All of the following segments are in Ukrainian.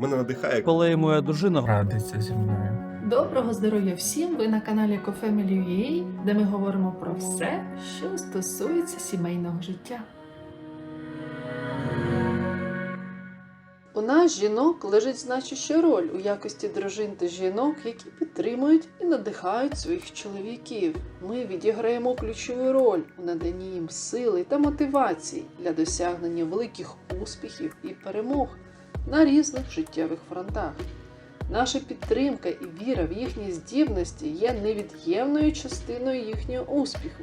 мене надихає. коли моя дружина радиться зі мною. Доброго здоров'я всім! Ви на каналі CoFamily.ua, де ми говоримо про все, що стосується сімейного життя. У нас жінок лежить значуща роль у якості дружин та жінок, які підтримують і надихають своїх чоловіків. Ми відіграємо ключову роль у наданні їм сили та мотивації для досягнення великих успіхів і перемог на різних життєвих фронтах. Наша підтримка і віра в їхні здібності є невід'ємною частиною їхнього успіху,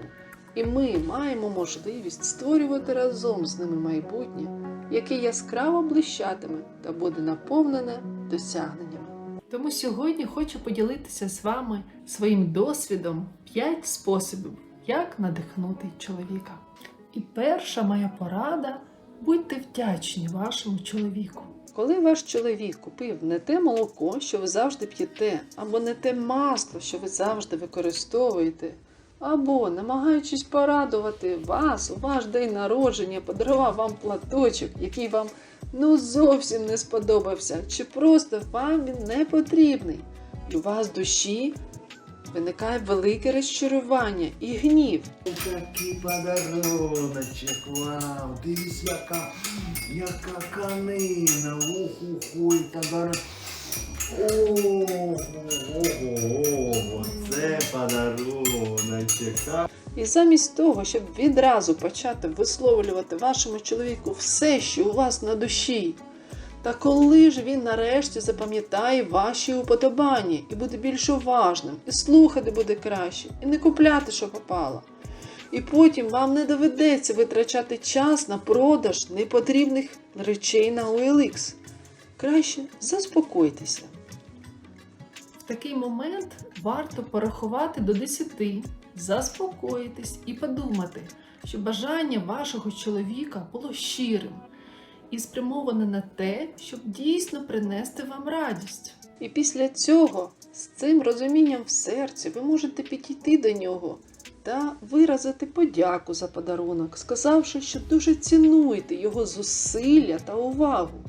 і ми маємо можливість створювати разом з ними майбутнє, яке яскраво блищатиме та буде наповнене досягненнями. Тому сьогодні хочу поділитися з вами своїм досвідом 5 способів, як надихнути чоловіка. І перша моя порада будьте вдячні вашому чоловіку. Коли ваш чоловік купив не те молоко, що ви завжди п'єте, або не те масло, що ви завжди використовуєте, або, намагаючись порадувати вас у ваш день народження, подарував вам платочок, який вам ну зовсім не сподобався, чи просто вам він не потрібний, і у вас душі виникає велике розчарування і гнів. Такий подаруночок, вау, дивись, яка, яка канина, уху, і. Ого, ого, це подаруночок. І замість того, щоб відразу почати висловлювати вашому чоловіку все, що у вас на душі, та коли ж він нарешті запам'ятає ваші уподобання і буде більш уважним, і слухати буде краще, і не купляти, що попало. І потім вам не доведеться витрачати час на продаж непотрібних речей на OLX. Краще заспокойтеся. В такий момент варто порахувати до 10, заспокоїтись і подумати, що бажання вашого чоловіка було щирим і спрямоване на те, щоб дійсно принести вам радість. І після цього, з цим розумінням в серці, ви можете підійти до нього та виразити подяку за подарунок, сказавши, що дуже цінуєте його зусилля та увагу.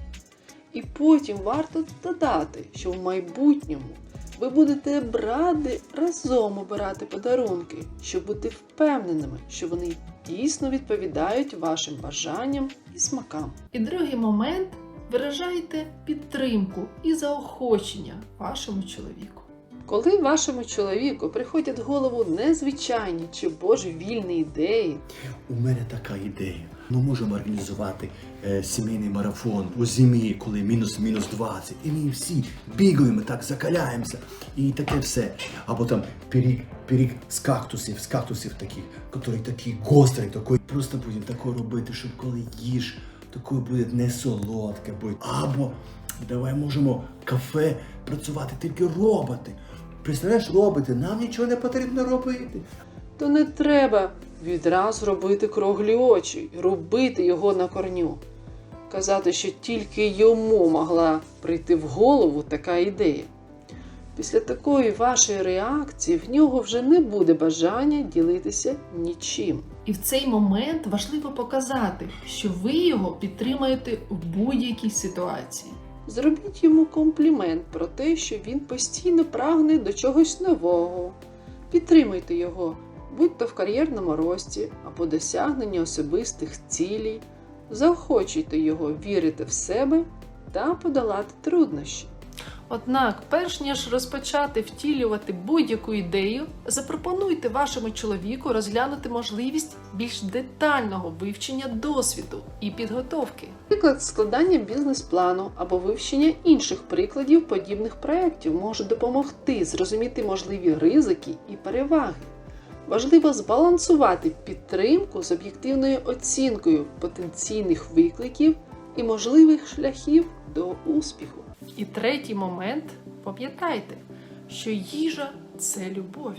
І потім варто додати, що в майбутньому ви будете раді разом обирати подарунки, щоб бути впевненими, що вони дійсно відповідають вашим бажанням і смакам. І другий момент виражайте підтримку і заохочення вашому чоловіку. Коли вашому чоловіку приходять в голову незвичайні чи божевільні ідеї, У мене така ідея. Ми можемо організувати е, сімейний марафон у зимі, коли мінус-мінус 20. І ми всі бігаємо, так закаляємося. І таке все. Або там пиріг, пиріг з кактусів, з кактусів таких, який такий гострий, такий. Просто будемо таке робити, щоб коли їж, таке буде не солодке буде. Або давай можемо кафе працювати тільки роботи. Представляєш, роботи, нам нічого не потрібно робити. то не треба відразу робити круглі очі, робити його на корню. Казати, що тільки йому могла прийти в голову така ідея. Після такої вашої реакції в нього вже не буде бажання ділитися нічим. І в цей момент важливо показати, що ви його підтримаєте в будь-якій ситуації. Зробіть йому комплімент про те, що він постійно прагне до чогось нового. Підтримуйте його, будь то в кар'єрному рості або досягненні особистих цілей. Заохочуйте його вірити в себе та подолати труднощі. Однак, перш ніж розпочати втілювати будь-яку ідею, запропонуйте вашому чоловіку розглянути можливість більш детального вивчення досвіду і підготовки. Приклад складання бізнес-плану або вивчення інших прикладів подібних проєктів може допомогти зрозуміти можливі ризики і переваги. Важливо збалансувати підтримку з об'єктивною оцінкою потенційних викликів і можливих шляхів до успіху. І третій момент пам'ятайте, що їжа це любов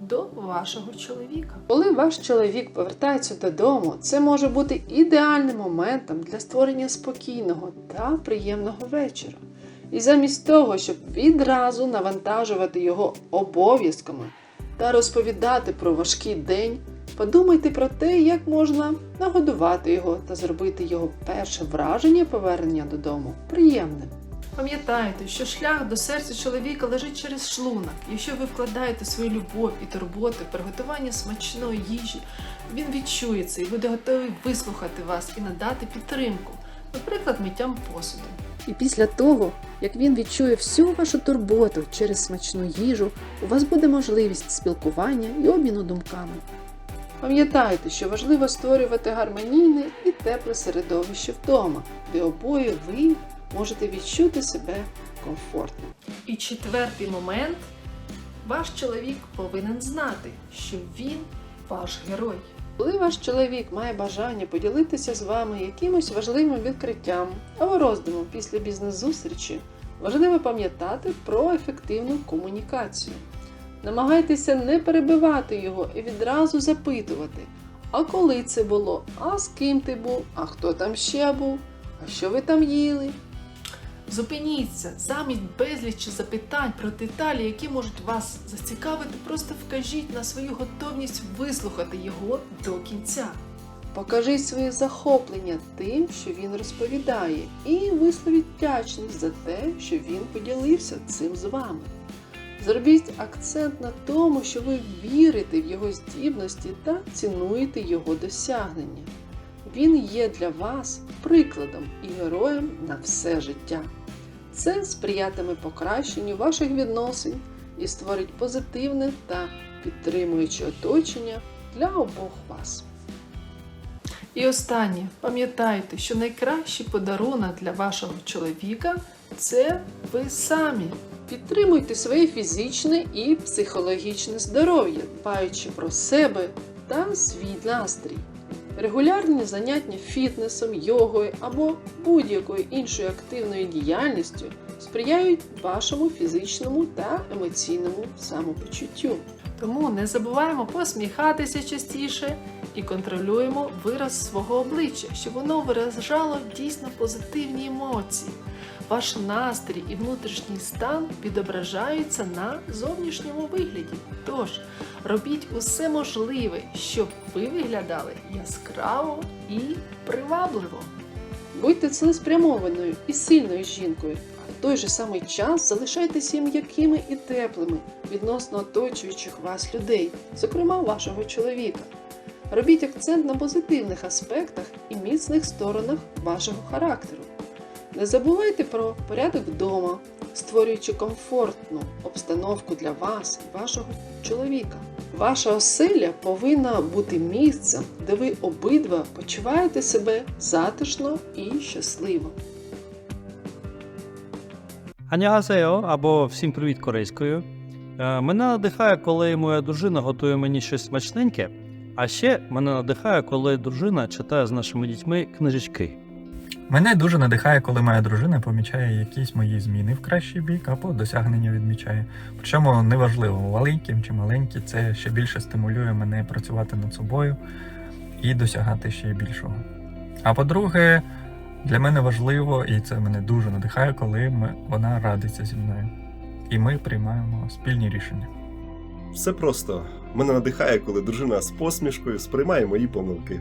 до вашого чоловіка. Коли ваш чоловік повертається додому, це може бути ідеальним моментом для створення спокійного та приємного вечора. І замість того, щоб відразу навантажувати його обов'язками та розповідати про важкий день, подумайте про те, як можна нагодувати його та зробити його перше враження повернення додому приємним. Пам'ятайте, що шлях до серця чоловіка лежить через шлунок. Якщо ви вкладаєте свою любов і турботу приготування смачної їжі, він відчує це і буде готовий вислухати вас і надати підтримку, наприклад, миттям посуду. І після того, як він відчує всю вашу турботу через смачну їжу, у вас буде можливість спілкування і обміну думками. Пам'ятайте, що важливо створювати гармонійне і тепле середовище вдома, де обоє ви можете відчути себе комфортно. І четвертий момент ваш чоловік повинен знати, що він ваш герой. Коли ваш чоловік має бажання поділитися з вами якимось важливим відкриттям або роздумом після бізнес-зустрічі, важливо пам'ятати про ефективну комунікацію. Намагайтеся не перебивати його і відразу запитувати, а коли це було, а з ким ти був, а хто там ще був, а що ви там їли. Зупиніться замість безлічі запитань про деталі, які можуть вас зацікавити, просто вкажіть на свою готовність вислухати його до кінця. Покажіть своє захоплення тим, що він розповідає, і висловіть вдячність за те, що він поділився цим з вами. Зробіть акцент на тому, що ви вірите в його здібності та цінуєте його досягнення. Він є для вас прикладом і героєм на все життя. Це сприятиме покращенню ваших відносин і створить позитивне та підтримуюче оточення для обох вас. І останнє, пам'ятайте, що найкращий подарунок для вашого чоловіка це ви самі. Підтримуйте своє фізичне і психологічне здоров'я, дбаючи про себе та свій настрій. Регулярні заняття фітнесом, йогою або будь-якою іншою активною діяльністю сприяють вашому фізичному та емоційному самопочуттю. Тому не забуваємо посміхатися частіше і контролюємо вираз свого обличчя, щоб воно виражало дійсно позитивні емоції. Ваш настрій і внутрішній стан відображаються на зовнішньому вигляді. Тож робіть усе можливе, щоб ви виглядали яскраво і привабливо. Будьте цілеспрямованою і сильною жінкою, а в той же самий час залишайтеся м'якими і теплими відносно оточуючих вас людей, зокрема вашого чоловіка. Робіть акцент на позитивних аспектах і міцних сторонах вашого характеру. Не забувайте про порядок вдома, створюючи комфортну обстановку для вас і вашого чоловіка. Ваша оселя повинна бути місцем, де ви обидва почуваєте себе затишно і щасливо. Анягасео або всім привіт корейською. Е, Мене надихає, коли моя дружина готує мені щось смачненьке, а ще мене надихає, коли дружина читає з нашими дітьми книжечки. Мене дуже надихає, коли моя дружина помічає якісь мої зміни в кращий бік або досягнення відмічає. Причому неважливо, маленьким чи маленькі, це ще більше стимулює мене працювати над собою і досягати ще більшого. А по-друге, для мене важливо, і це мене дуже надихає, коли ми, вона радиться зі мною. І ми приймаємо спільні рішення. Все просто. Мене надихає, коли дружина з посмішкою сприймає мої помилки.